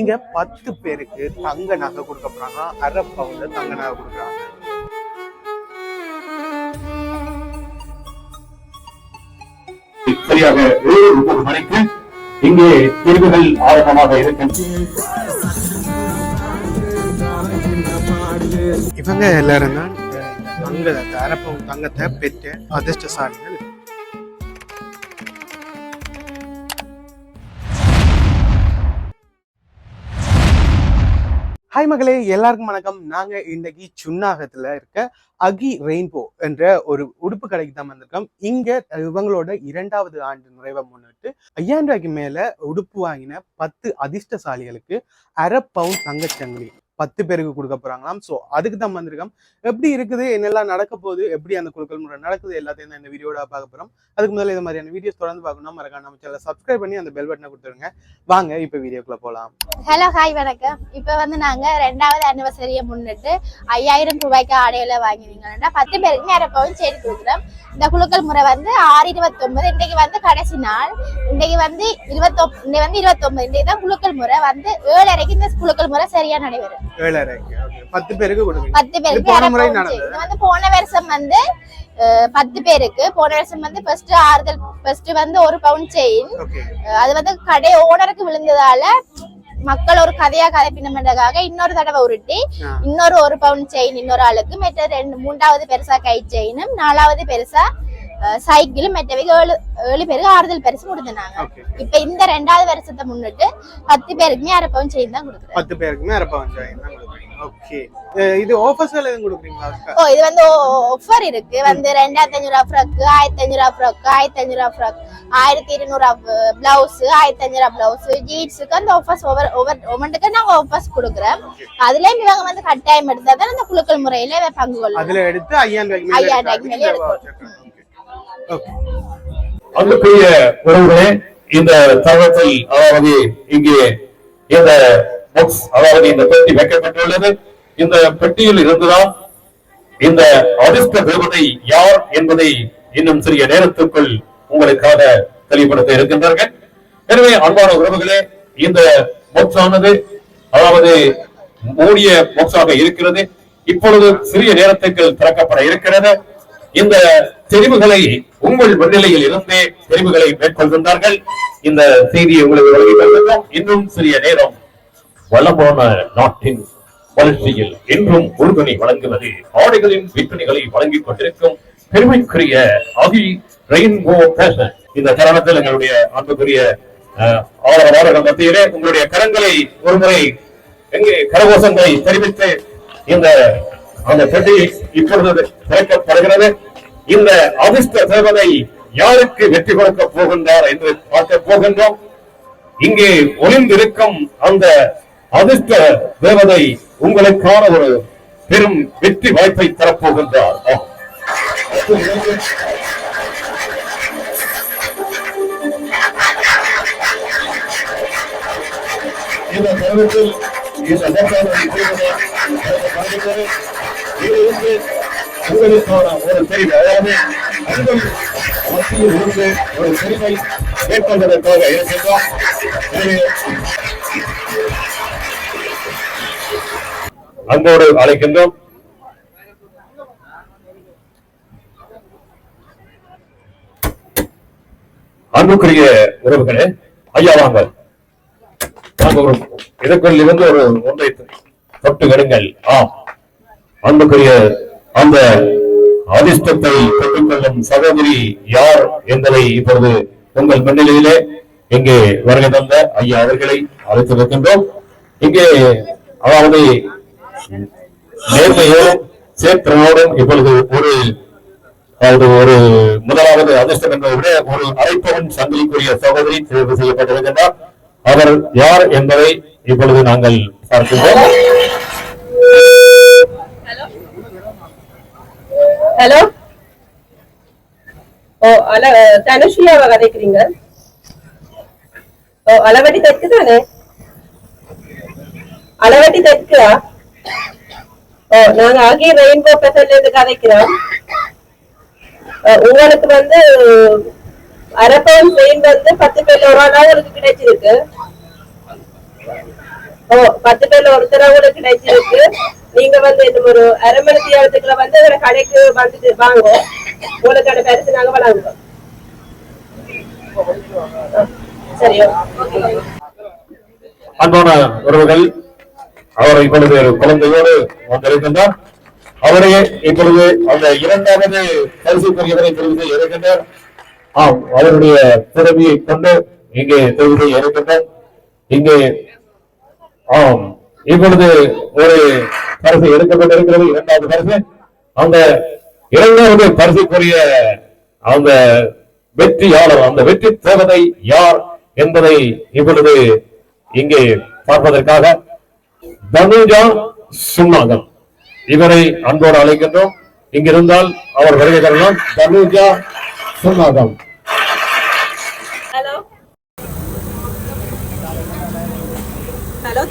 இங்க பத்து பேருக்கு தங்க நகை கொடுக்க போறாங்க. அரை பவுன்ல தங்க நகை கொடுக்குறாங்க. சரியாக ஏழு மணிக்கு இங்கே பிரிவுகள் ஆரம்பமாக இருக்கின்றன இவங்க எல்லாரும் தான் தங்க அரை பவுன் தங்கத்தை பெற்ற அதிர்ஷ்டசாலிகள் ஹாய் மகளே எல்லாருக்கும் வணக்கம். நாங்க இன்னைக்கு சுண்ணாகத்துல இருக்க அகி ரெயின்போ என்ற ஒரு உடுப்பு கடைக்கு தான் வந்திருக்கோம். இங்க இவங்களோட இரண்டாவது ஆண்டு நிறைவை முன்னிட்டு ஐயாயிரம் ரூபாய்க்கு மேல உடுப்பு வாங்கின பத்து அதிர்ஷ்டசாலிகளுக்கு அரை பவுன் தங்கச்சங்கிலி. பத்து பேருக்கு கொடுக்க போறாங்களாம் ஸோ அதுக்கு தான் வந்திருக்கோம். எப்படி இருக்குது என்னெல்லாம் நடக்க போகுது எப்படி அந்த குழுக்கள் முறை நடக்குது எல்லாத்தையும் தான் இந்த வீடியோட பார்க்க போறோம். அதுக்கு முதல்ல இந்த மாதிரியான வீடியோஸ் தொடர்ந்து பார்க்கணும் மறக்காம நம்ம சேனலை சப்ஸ்கிரைப் பண்ணி அந்த பெல் பட்டனை கொடுத்துருங்க வாங்க இப்போ வீடியோக்குள்ள போகலாம் ஹலோ ஹாய் வணக்கம். இப்போ வந்து நாங்க ரெண்டாவது அனிவர்சரியை முன்னிட்டு ஐயாயிரம் ரூபாய்க்கு ஆடையில வாங்கினீங்கன்னா பத்து பேருக்கு நேரம் பவுன் சரி கொடுக்குறோம். இந்த குழுக்கள் முறை வந்து ஆறு இருபத்தொன்பது இன்றைக்கு வந்து கடைசி நாள். இன்றைக்கு வந்து இருபத்தொம் இன்னைக்கு வந்து இருபத்தொன்பது இன்றைக்கு தான் குழுக்கள் முறை வந்து ஏழரைக்கு இந்த குழுக்கள் முறை சரியா நடைபெறும். ஏழரைக்கு. பத்து பேருக்கு கொடுங்க பத்து பேருக்கு போன முறை நடந்தது. இது வந்து போன வருஷம் வந்து பத்து பேருக்கு. போன வருஷம் வந்து ஃபர்ஸ்ட் ஆறுதல் ஃபர்ஸ்ட் வந்து ஒரு பவுன் செயின் அது வந்து கடை ஓனருக்கு விழுந்ததால மக்கள் ஒரு கதையா கதைப்பினமென்றதுக்காக இன்னொரு தடவை உருட்டி. இன்னொரு ஒரு பவுன் செயின் இன்னொரு ஆளுக்கு மற்ற ரெண்டு மூன்றாவது பெருசா கை செயினும் நாலாவது பெருசா சைக்கிளும் மற்றவைக்கு ஏழு ஏழு பேருக்கு ஆறுதல் பரிசு கொடுத்துனாங்க இப்ப இந்த ரெண்டாவது வருஷத்தை முன்னிட்டு பத்து பேருக்குமே அரை பவுன் செயின் தான் கொடுக்குறேன் பத்து பேருக்குமே அரை பவுன் தான் ஓகே இது ஆஃபர்ஸ்ல எதுவும் கொடுக்குறீங்களா ஓ இது வந்து ஆஃபர் இருக்கு வந்து ரெண்டாயிரத்தி ரூபா ஃப்ராக் ஆயிரத்தி ரூபா ஃப்ராக் ஆயிரத்தி ரூபா ஃப்ராக் ஆயிரத்தி இருநூறு பிளவுஸ் ஆயிரத்தி அஞ்சூறு ரூபா பிளவுஸ் ஜீன்ஸுக்கு அந்த ஆஃபர்ஸ் ஒவ்வொரு ஒவ்வொரு ஒவ்வொன்றுக்கு நாங்க ஆஃபர்ஸ் கொடுக்குறோம் அதுலயும் இவங்க வந்து கட்டாயம் எடுத்தா தான் அந்த குழுக்கள் முறையில பங்கு கொள்ளும் அதுல எடுத்து ஐயாயிரம் ரூபாய்க்கு மேல ஐயாயிரம் அன்புக்குரிய உறவுகளே இந்த தருணத்தில் அதாவது இங்கே இந்த புக்ஸ் அதாவது இந்த பெட்டி வைக்கப்பட்டுள்ளது. இந்த பெட்டியில் இருந்துதான் இந்த அதிர்ஷ்ட தேவதை யார் என்பதை இன்னும் சிறிய நேரத்துக்குள் உங்களுக்காக தெளிவுபடுத்த இருக்கின்றார்கள். எனவே அன்பான உறவுகளே இந்த box ஆனது அதாவது மூடிய box இருக்கிறது. இப்பொழுது சிறிய நேரத்துக்கு திறக்கப்பட இருக்கிறது. இந்த தெரிவுகளை உங்கள் முன்னிலையில் இருந்தே தெரிவுகளை மேற்கொள்கின்றார்கள். இந்த செய்தியை உங்களுக்கு இன்னும் சிறிய நேரம். வளமான நாட்டின் வளர்ச்சியில் என்றும் உறுதுணை வழங்குவது ஆடைகளின் விற்பனைகளை வழங்கிக் கொண்டிருக்கும் பெருமைக்குரிய அகி ரெயின்போ ஃபேஷன் இந்த தருணத்தில் எங்களுடைய அன்புக்குரிய அஹ், ஆதரவாளர்கள் மத்தியிலே உங்களுடைய கரங்களை ஒருமுறை எங்கே கரகோஷங்களை தெரிவித்து இந்த அந்த பெட்டி இப்பொழுது திறக்கப்படுகிறது. இந்த அதிர்ஷ்ட தேவதை யாருக்கு வெற்றி கொடுக்க போகின்றார் என்று பார்க்க போகின்றோம். இங்கே ஒளிந்திருக்கும் அந்த அதிர்ஷ்ட தேவதை உங்களுக்கான ஒரு பெரும் வெற்றி வாய்ப்பை தரப்போகின்றார். இந்த தருணத்தில் இந்த நோக்காளரை உங்களுக்கான ஒரு தெரிவு அதாவது மத்தியில் இருந்து ஒரு மேற்கொள்வதற்காக இருக்கின்றோம் எனவே அன்போடு அழைக்கின்றோம். அன்புக்குரிய உறவுகளே ஐயா வாங்க. நாங்கள் ஒரு இதற்குள் இருந்து ஒரு ஒன்றை தொட்டு கெடுங்கள். ஆம். அன்புக்குரிய அந்த அதிர்ஷ்டத்தை பெற்றுக்கொள்ளும் சகோதரி யார் என்பதை இப்பொழுது உங்கள் முன்னிலையிலே இங்கே வருகை தந்த ஐயா அவர்களை அழைத்து வைக்கின்றோம் இங்கே அதாவது நேர்மையோடும் சேத்திரனோடும் இப்பொழுது ஒரு அதாவது ஒரு முதலாவது அதிர்ஷ்டம் என்பதை விட ஒரு அழைப்பவன் சங்கிலிக்குரிய சகோதரி தேர்வு செய்யப்பட்டிருக்கின்றார். அவர் யார் என்பதை இப்பொழுது நாங்கள் பார்க்கின்றோம். ஹலோ? ஓ அல தனுஷியாவை கதைக்கிறீங்க? ஓ அளவட்டி தெற்கு தானே அளவட்டி தெற்கா? ஓ நாங்க ஆகிய ரெயின்போ பெசல்ல இருந்து கதைக்கிறோம். உங்களுக்கு வந்து அரப்பவன் பெயின் வந்து பத்து பேர்ல ஒரு ஆளா உங்களுக்கு கிடைச்சிருக்கு. ஓ பத்து பேர்ல ஒருத்தராக கூட கிடைச்சிருக்கு. நீங்க வந்து இந்த ஒரு அரை மணி நேரத்துக்குள்ள வந்து ஒரு கடைக்கு வந்துட்டு வாங்க. உங்களுக்கு அந்த பரிசு நாங்க வழங்குவோம் அன்பான உறவுகள் அவர் இப்பொழுது ஒரு குழந்தையோடு வந்திருக்கின்றார் அவரையே இப்பொழுது அந்த இரண்டாவது பரிசுக்குரியவரை தெரிவு செய்ய இருக்கின்றார். ஆம் அவருடைய திறமையை கொண்டு இங்கே தெரிவு செய்ய இருக்கின்றார். இங்கே ஆம் இப்பொழுது ஒரு பரிசு எடுக்கப்பட்டிருக்கிறது. இரண்டாவது பரிசு. அந்த இரண்டாவது பரிசுக்குரிய அந்த வெற்றியாளர் அந்த வெற்றி தேவதை யார் என்பதை இப்பொழுது இங்கே பார்ப்பதற்காக தனுஜா சுண்ணாகம் இவரை அன்போடு அழைக்கின்றோம். இங்கிருந்தால் அவர் வருகை தரலாம். தனுஜா சுண்ணாகம் ஹலோ. ஹலோ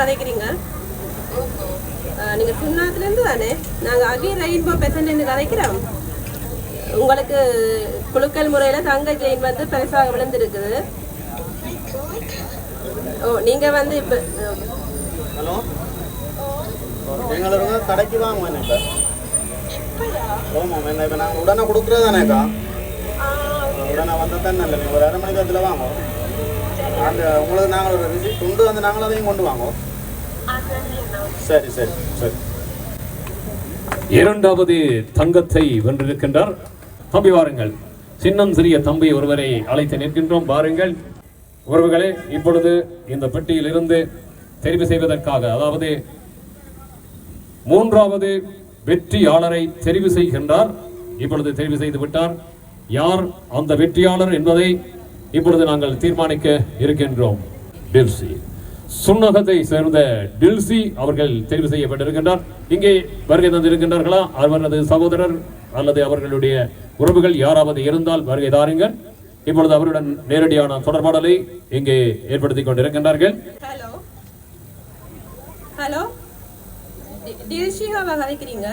கதைக்கிறீங்க? ஆ, நீங்க சுண்ணாத்துல இருந்து தானே? நாங்க அகி ரெயின்போ பெசன்ட் இருந்து கதைக்கிறோம் உங்களுக்கு குலுக்கல் முறையில தங்க ஜெயின் வந்து பெருசாக விழுந்திருக்குது. ஓ நீங்க வந்து இப்ப ஹலோ? எங்களோட கடைக்கு வாங்க இப்போ ஆமாம் என்ன இப்போ நாங்கள் உடனே கொடுக்குறது தானேக்கா உடனே வந்தால் தான் நீங்கள் ஒரு அரை மணி நேரத்தில் வாங்க. அந்த உங்களுக்கு நாங்கள் ஒரு ரிசிப்ட் கொண்டு வந்து நாங்கள் அதையும் கொண்டு வாங்க. சரி சரி சரி. இரண்டாவது தங்கத்தை வென்றிருக்கின்றார். தம்பி வாருங்கள். சின்னம் சிறிய தம்பி ஒருவரை அழைத்து நிற்கின்றோம். பாருங்கள் உறவுகளே இப்பொழுது இந்த பெட்டியில் இருந்து தெரிவு செய்வதற்காக அதாவது மூன்றாவது வெற்றியாளரை தெரிவு செய்கின்றார். இப்பொழுது தெரிவு செய்து விட்டார். யார் அந்த வெற்றியாளர் என்பதை இப்பொழுது நாங்கள் தீர்மானிக்க இருக்கின்றோம். டில்சி சுன்னகத்தை சேர்ந்த டில்சி அவர்கள் தெரிவு செய்யப்பட்டிருக்கின்றார். இங்கே வருகை தந்திருக்கின்றார்களா? அவரது சகோதரர் அல்லது அவர்களுடைய உறவுகள் யாராவது இருந்தால் வருகை தாருங்கள். இப்பொழுது அவருடன் நேரடியான தொடர்பாடலை இங்கே ஏற்படுத்திக் கொண்டிருக்கின்றார்கள். ஹலோ. ஹலோ. டில்ஷிகாவா கதைக்கிறீங்க?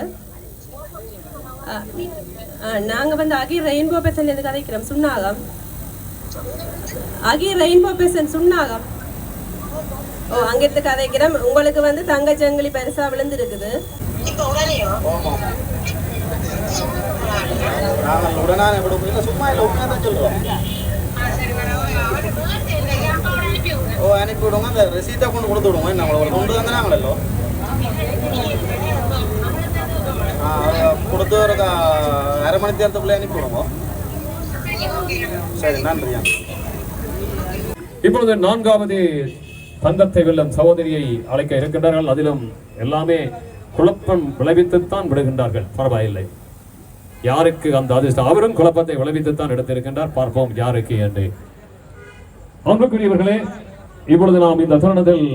நாங்க வந்து அகி ரெயின்போ பெசன்ட் கதைக்கிறோம் சுண்ணாகம் அகி ரெயின்போ பேசன் சுண்ணாகம் ஓ அங்கிருந்து கதைக்கிறோம். உங்களுக்கு வந்து தங்க சங்கிலி பெருசா தான் சொல்கிறோம் ஓ அனுப்பி விடுங்க. அந்த ரெசீட்டை கொண்டு கொடுத்து விடுங்க. என்ன உங்களுக்கு கொண்டு வந்து நாங்களோ ஆ அதை கொடுத்து ஒரு அரை மணி நேரத்துக்குள்ளே அனுப்பி விடுங்க. சரி நன்றியா இப்பொழுது நான்காவது தங்கத்தை வெல்லும் சகோதரியை அழைக்க இருக்கின்றார்கள். அதிலும் எல்லாமே குழப்பம் விளைவித்துத்தான் விடுகின்றார்கள். பரவாயில்லை. யாருக்கு அந்த அதிர்ஷ்டம்? அவரும் குழப்பத்தை விளைவித்துத்தான் எடுத்திருக்கின்றார். பார்ப்போம் யாருக்கு என்று. அன்புக்குரியவர்களே இப்பொழுது நாம் இந்த தருணத்தில்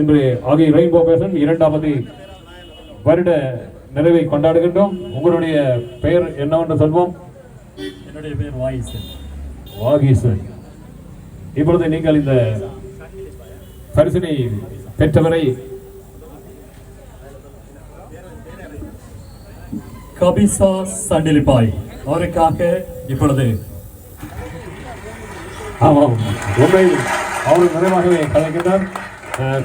இன்று ஆகிய ரெயின்போ பேசன் இரண்டாவது வருட நிறைவை கொண்டாடுகின்றோம். உங்களுடைய பெயர் என்னவென்று சொல்வோம்? என்னுடைய பேர் வாயிசன் வாகீசன். இப்பொழுது நீங்கள் இந்த பரிசினை பெற்றவரை கபிசா சண்டிலிப்பாய் அவருக்காக இப்பொழுது. ஆமாம் உண்மையில் அவர் நிறைவாகவே கலைக்கின்றார்.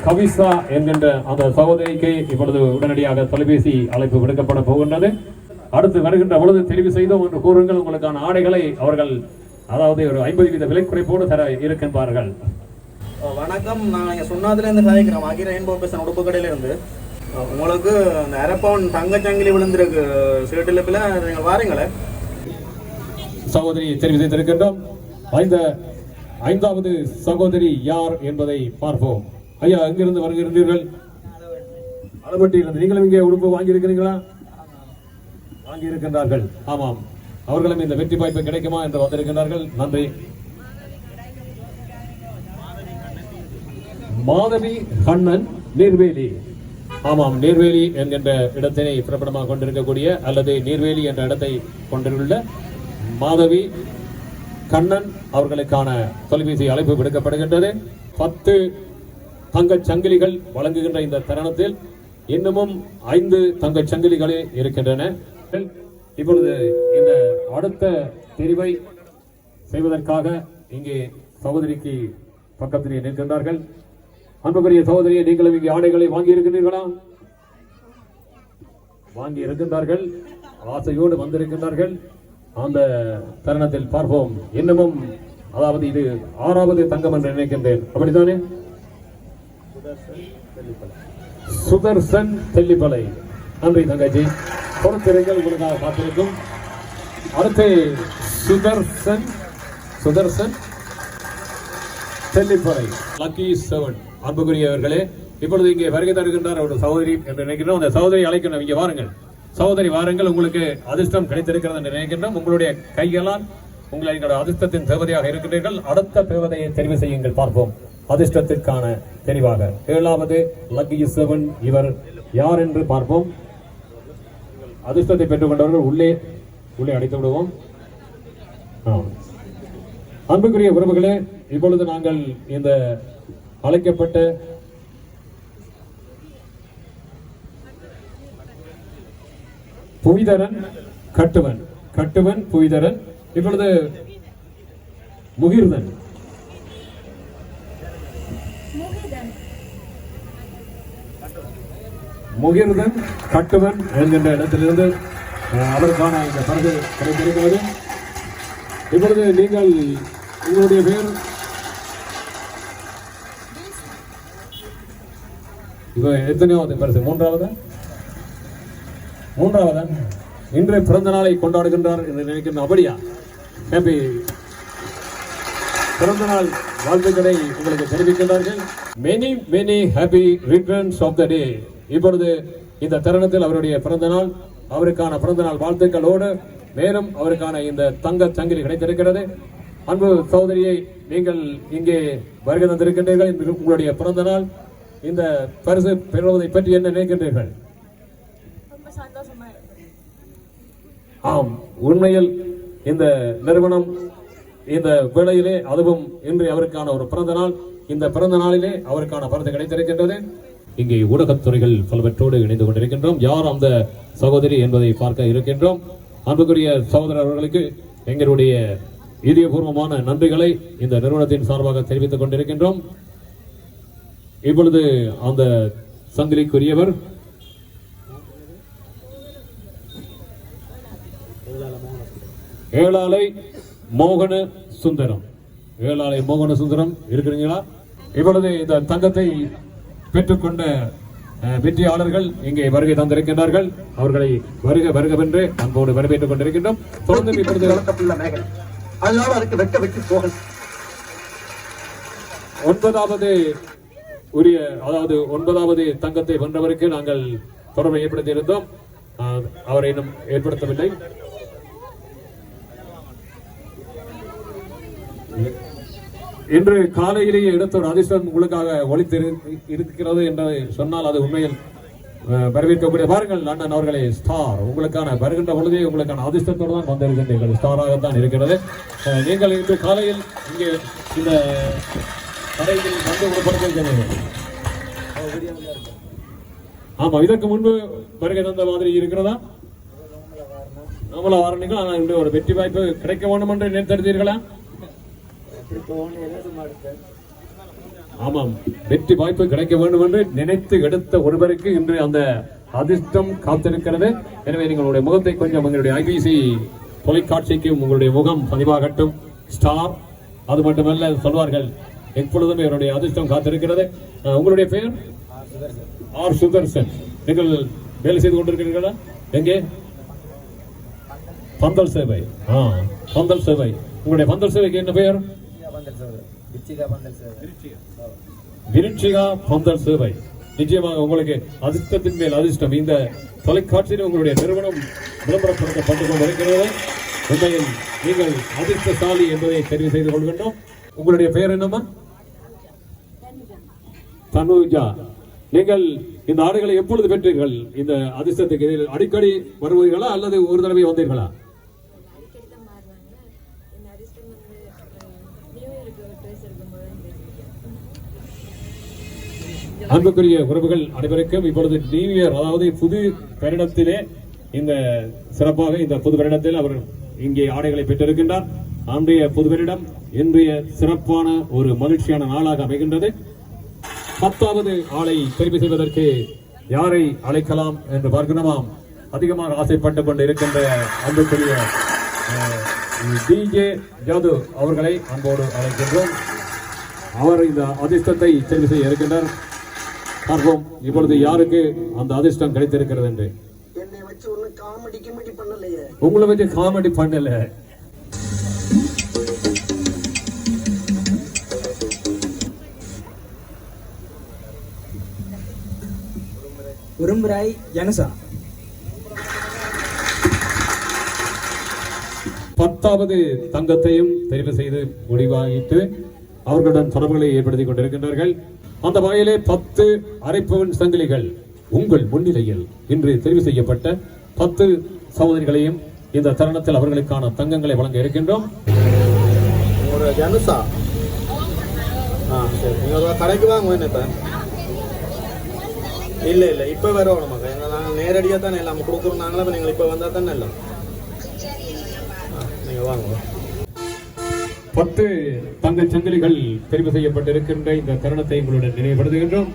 கவிசா என்கின்ற அந்த சகோதரிக்கு இப்பொழுது உடனடியாக தொலைபேசி அழைப்பு விடுக்கப்பட போகின்றது. அடுத்து வருகின்ற பொழுது தெரிவு செய்தோம் என்று கூறுங்கள் உங்களுக்கான ஆடைகளை அவர்கள் அதாவது ஒரு ஐம்பது வீத விலை குறைப்போடு தர இருக்கின்றார்கள். வணக்கம். நான் இங்கே சுண்ணாத்துலேருந்து கதைக்கிறோம் அகிர ரெயின்போ பேசன் உடுப்பு கடையிலேருந்து. உங்களுக்கு அந்த அரப்பவன் தங்கச்சங்கிலி விழுந்திருக்கு சீட்டில் நீங்கள் வாரீங்களே சகோதரி தெரிவு செய்திருக்கின்றோம். ஐந்த ஐந்தாவது சகோதரி யார் என்பதை பார்ப்போம். ஐயா எங்கிருந்து வருகிறீர்கள் அளவட்டியிலிருந்து நீங்களும் இங்கே உடுப்பு வாங்கியிருக்கிறீங்களா வாங்கியிருக்கின்றார்கள். ஆமாம். அவர்களும் இந்த வெற்றி வாய்ப்பு கிடைக்குமா என்று வந்திருக்கின்றார்கள். நன்றி. மாதவி கண்ணன் நீர்வேலி. ஆமாம் நீர்வேலி என்கின்ற இடத்தினை பிரபலமாக கொண்டிருக்கக்கூடிய அல்லது நீர்வேலி என்ற இடத்தை கொண்டுள்ள மாதவி கண்ணன் அவர்களுக்கான தொலைபேசி அழைப்பு விடுக்கப்படுகின்றது. பத்து தங்கச் சங்கிலிகள் வழங்குகின்ற இந்த தருணத்தில் இன்னமும் ஐந்து தங்கச் சங்கிலிகளே இருக்கின்றன. இப்பொழுது இந்த அடுத்த தெரிவை செய்வதற்காக இங்கே சகோதரிக்கு பக்கத்திலே நிற்கின்றார்கள். அன்புக்குரிய சகோதரியை நீங்களும் இங்கே ஆடைகளை வாங்கி இருக்கிறீர்களா வாங்கி இருக்கின்றார்கள் ஆசையோடு வந்திருக்கின்றார்கள். அந்த தருணத்தில் பார்ப்போம். இன்னமும் அதாவது இது ஆறாவது தங்கம் என்று நினைக்கின்றேன். அப்படித்தானே? சுதர்சன் தெல்லிப்பலை நன்றி தங்கச்சி. பொறுத்திருங்கள் உங்களுக்காக காத்திருக்கும். அடுத்து சுதர்சன் சுதர்சன் தெல்லிப்பலை லக்கி செவன் அன்புக்குரியவர்களே இப்பொழுது இங்கே வருகை தருகின்றார் ஒரு சகோதரி என்று நினைக்கின்றோம். அந்த சகோதரி அழைக்கணும். இங்கே வாருங்கள். சகோதரி வாருங்கள். உங்களுக்கு அதிர்ஷ்டம் கிடைத்திருக்கிறது என்று நினைக்கின்றோம். உங்களுடைய கைகளால் உங்களை எங்களுடைய அதிர்ஷ்டத்தின் தேவதையாக இருக்கின்றீர்கள். அடுத்த தேவதையை தெரிவு செய்யுங்கள். பார்ப்போம். அதிர்ஷ்டத்திற்கான தெரிவாக. ஏழாவது லக்கி செவன். இவர் யார் என்று பார்ப்போம். அதிர்ஷ்டத்தை பெற்றுக்கொண்டவர்கள் உள்ளே உள்ளே அடைத்து விடுவோம். அன்புக்குரிய உறவுகளே இப்பொழுது நாங்கள் இந்த அழைக்கப்பட்ட புவிதரன் கட்டுவன். கட்டுவன் புவிதரன் இப்பொழுது முகிர்தன். முகிர்தன். கட்டுவன் என்கின்ற இடத்திலிருந்து அவருக்கான இந்த பரிசு கிடைத்திருக்கிறது. இப்பொழுது நீங்கள் உங்களுடைய பேர் இப்போ எத்தனையாவது பரிசு மூன்றாவதா? மூன்றாவதா? இன்று பிறந்த நாளை கொண்டாடுகின்றார் என்று நினைக்கின்ற அப்படியா? ஹேப்பி பிறந்த நாள் வாழ்த்துக்களை உங்களுக்கு தெரிவிக்கின்றார்கள். Many many happy returns of the day இப்பொழுது இந்த தருணத்தில் அவருடைய பிறந்த நாள் அவருக்கான பிறந்த நாள் வாழ்த்துக்களோடு மேலும் அவருக்கான இந்த தங்க சங்கிலி கிடைத்திருக்கிறது. அன்பு சகோதரியை நீங்கள் இங்கே வருகை தந்திருக்கின்றீர்கள். உங்களுடைய பிறந்த நாள். இந்த பரிசு பெறுவதை பற்றி என்ன நினைக்கின்றீர்கள்? ஆம் உண்மையில் இந்த நிறுவனம் இந்த வேளையிலே அதுவும் இன்று அவருக்கான ஒரு பிறந்த நாள். இந்த பிறந்த நாளிலே அவருக்கான பரிசு கிடைத்திருக்கின்றது. இங்கே ஊடகத்துறைகள் பலவற்றோடு இணைந்து கொண்டிருக்கின்றோம். யார் அந்த சகோதரி என்பதை பார்க்க இருக்கின்றோம். அன்புக்குரிய சகோதரர் அவர்களுக்கு எங்களுடைய இதயபூர்வமான நன்றிகளை இந்த நிறுவனத்தின் சார்பாக தெரிவித்துக் கொண்டிருக்கின்றோம். இப்பொழுது அந்த சங்கிலிக்குரியவர் ஏழாலை மோகன சுந்தரம். ஏழாலை மோகன சுந்தரம் இருக்கிறீங்களா இப்பொழுது இந்த தங்கத்தை பெற்றுக்கொண்ட வெற்றியாளர்கள் இங்கே வருகை தந்திருக்கின்றார்கள். அவர்களை வருக வருகவென்று அன்போடு வரவேற்றுக் கொண்டிருக்கின்றோம். தொடர்ந்து இப்பொழுது அதனால அதுக்கு வெட்ட வெட்டி போகணும். ஒன்பதாவது உரிய அதாவது ஒன்பதாவது தங்கத்தை வென்றவருக்கு நாங்கள் தொடர்பை ஏற்படுத்தி இருந்தோம் அவரை இன்னும் ஏற்படுத்தவில்லை. இன்று காலையிலேயே எடுத்த ஒரு அதிர்ஷ்டம் உங்களுக்காக ஒழித்து இருக்கிறது என்று சொன்னால் அது உண்மையில் வரவேற்கக்கூடிய பாருங்கள் அண்ணன் அவர்களே ஸ்டார். உங்களுக்கான வருகின்ற பொழுதே உங்களுக்கான அதிர்ஷ்டத்தோடு தான் வந்திருக்கின்றீர்கள். ஸ்டாராகத்தான் இருக்கிறது. நீங்கள் இன்று காலையில் இங்கே இந்த கடையில் வந்து ஆமா இதற்கு முன்பு வருகை தந்த மாதிரி இருக்கிறதா? நம்மள வாரணிகள் ஆனால் இன்று ஒரு வெற்றி வாய்ப்பு கிடைக்க வேண்டும் என்று நினைத்தெடுத்தீர்களா ஆமாம் வெற்றி வாய்ப்பு கிடைக்க வேண்டும் என்று நினைத்து எடுத்த ஒருவருக்கு இன்று அந்த அதிர்ஷ்டம் காத்திருக்கிறது. எனவே உங்களுடைய முகத்தை கொஞ்சம் உங்களுடைய ஐபிசி தொலைக்காட்சிக்கு உங்களுடைய முகம் பதிவாகட்டும். ஸ்டார் அது மட்டுமல்ல சொல்வார்கள் எப்பொழுதும் என்னுடைய அதிர்ஷ்டம் காத்திருக்கிறது. உங்களுடைய பெயர்? ஆர் சுதர்சன். நீங்கள் வேலை செய்து கொண்டிருக்கிறீர்களா? எங்கே? பந்தல் சேவை. ஆ பந்தல் சேவை. உங்களுடைய பந்தல் சேவைக்கு என்ன பெயர்? விருட்சிகா பந்தல் சேவை. நிச்சயமாக உங்களுக்கு அதிர்ஷ்டத்தின் மேல் அதிர்ஷ்டம். இந்த தொலைக்காட்சியில் உங்களுடைய நிறுவனம் விளம்பரப்படுத்தப்பட்டு கொண்டிருக்கிறது. உண்மையில் நீங்கள் அதிர்ஷ்டசாலி என்பதை தெரிவு செய்து கொள்கின்றோம். உங்களுடைய பெயர் என்னம்மா? தனுஜா. நீங்கள் இந்த ஆடுகளை எப்பொழுது பெற்றீர்கள்? இந்த அதிர்ஷ்டத்துக்கு அடிக்கடி வருவீர்களா அல்லது ஒரு தடவை வந்தீர்களா? அன்புக்குரிய உறவுகள் அனைவருக்கும் இப்பொழுது நியூ இயர் அதாவது புது வருடத்திலே இந்த சிறப்பாக இந்த புது வருடத்தில் அவர் இங்கே ஆடைகளை பெற்றிருக்கின்றார். அன்றைய புது வருடம் இன்றைய சிறப்பான ஒரு மகிழ்ச்சியான நாளாக அமைகின்றது. பத்தாவது ஆளை தெரிவு செய்வதற்கு யாரை அழைக்கலாம் என்று பார்க்கணுமாம். அதிகமாக ஆசைப்பட்டுக் கொண்டு இருக்கின்ற அன்புக்குரிய டிஜே ஜாது அவர்களை அன்போடு அழைக்கின்றோம். அவர் இந்த அதிர்ஷ்டத்தை தெரிவு செய்ய இருக்கின்றார். பார்ப்போம் இப்பொழுது யாருக்கு அந்த அதிர்ஷ்டம் கிடைத்திருக்கிறது என்று. உங்களை வச்சு காமெடி பண்ணல. உரும்புராய் ஜனசா பத்தாவது தங்கத்தையும் தெரிவு செய்து முடிவாகிட்டு அவர்களுடன் தொடர்புகளை ஏற்படுத்திக் கொண்டிருக்கின்றார்கள் அந்த வகையிலே பத்து அரைப்பவன் சங்கிலிகள் உங்கள் முன்னிலையில் இன்று தெரிவு செய்யப்பட்ட பத்து சகோதரிகளையும் இந்த தருணத்தில் அவர்களுக்கான தங்கங்களை வழங்க இருக்கின்றோம். ஒரு ஜனுசா ஆ சரி. நீங்கள் கடைக்கு வாங்க என்ன இப்போ இல்லை இல்லை இப்போ வரோம் நமக்கு நாங்கள் நேரடியாக தானே எல்லாம் கொடுக்குறோம். நாங்களே இப்போ நீங்கள் இப்போ வந்தால் தானே எல்லாம். நீங்கள் வாங்க. பத்து தங்க சங்கிலிகள் தெரிவு செய்யப்பட்டிருக்கின்ற இந்த தருணத்தை உங்களுடன் நினைவுபடுத்துகின்றோம்.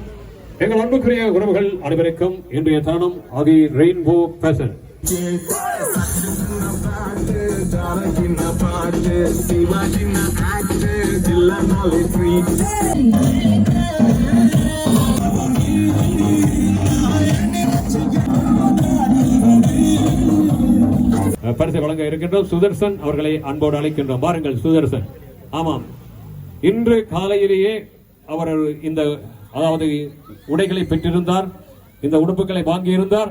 எங்கள் அன்புக்குரிய உறவுகள் அனைவருக்கும் இன்றைய தருணம் ஆகி ரெயின்போ பேஷன். பரிசை வழங்க இருக்கின்றோம். சுதர்சன் அவர்களை அன்போடு அழைக்கின்றோம். பாருங்கள் சுதர்சன். ஆமாம். இன்று காலையிலேயே அவர் இந்த அதாவது உடைகளை பெற்றிருந்தார். இந்த உடுப்புகளை வாங்கியிருந்தார்.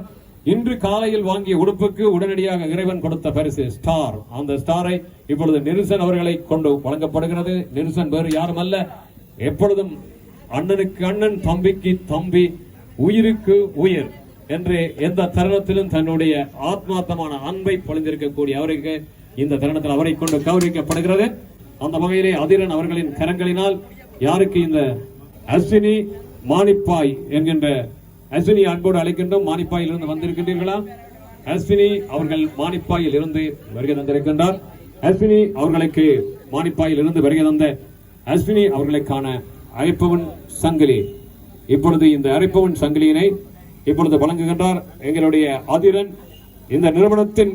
இன்று காலையில் வாங்கிய உடுப்புக்கு உடனடியாக இறைவன் கொடுத்த பரிசு ஸ்டார். அந்த ஸ்டாரை இப்பொழுது நெரிசன் அவர்களை கொண்டு வழங்கப்படுகிறது. நெரிசன் வேறு யாரும் அல்ல. எப்பொழுதும் அண்ணனுக்கு அண்ணன் தம்பிக்கு தம்பி உயிருக்கு உயிர் என்று எந்த தருணத்திலும் தன்னுடைய ஆத்மார்த்தமான அன்பை பொழிந்திருக்கக்கூடிய அவருக்கு இந்த தருணத்தில் அவரை கொண்டு கௌரவிக்கப்படுகிறது. அந்த வகையிலே அதிரன் அவர்களின் கரங்களினால் யாருக்கு இந்த அஸ்வினி மானிப்பாய் என்கின்ற அஸ்வினி அன்போடு அழைக்கின்றோம். மானிப்பாயில் இருந்து வந்திருக்கின்றீர்களா? அஸ்வினி அவர்கள் மானிப்பாயில் இருந்து வருகை தந்திருக்கின்றார். அஸ்வினி அவர்களுக்கு மானிப்பாயில் இருந்து வருகை தந்த அஸ்வினி அவர்களுக்கான அழைப்பவன் சங்கிலி. இப்பொழுது இந்த அழைப்பவன் சங்கிலியினை இப்பொழுது வழங்குகின்றார் எங்களுடைய அதிரன் இந்த நிறுவனத்தின்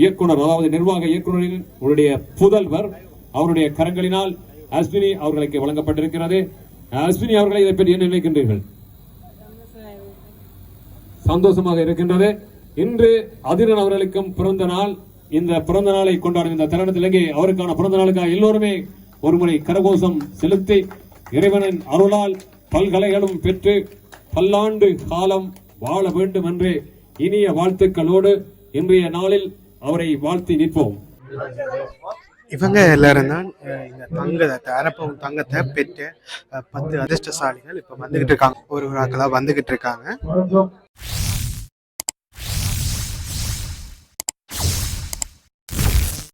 இயக்குனர் அதாவது நிர்வாக இயக்குநரின் உடைய புதல்வர் அவருடைய கரங்களினால் அஸ்வினி அவர்களுக்கு வழங்கப்பட்டிருக்கிறது. அஸ்வினி அவர்களை இதை பற்றி என்ன நினைக்கின்றீர்கள்? சந்தோஷமாக இருக்கின்றது. இன்று அதிரன் அவர்களுக்கும் பிறந்த நாள். இந்த பிறந்த நாளை கொண்டாடும் இந்த தருணத்திலேயே அவருக்கான பிறந்த நாளுக்காக எல்லோருமே ஒருமுறை கரகோஷம் செலுத்தி இறைவனின் அருளால் பல்கலைகளும் பெற்று பல்லாண்டு காலம் வாழ வேண்டும் என்று இனிய வாழ்த்துக்களோடு இன்றைய நாளில் அவரை வாழ்த்தி நிற்போம். இவங்க எல்லாரும் தான் இந்த தங்கத்தை அரப்பம் தங்கத்தை பெற்ற பத்து அதிர்ஷ்டசாலிகள் இப்போ வந்துகிட்டு இருக்காங்க. ஒரு ஆக்களாக வந்துகிட்டு இருக்காங்க.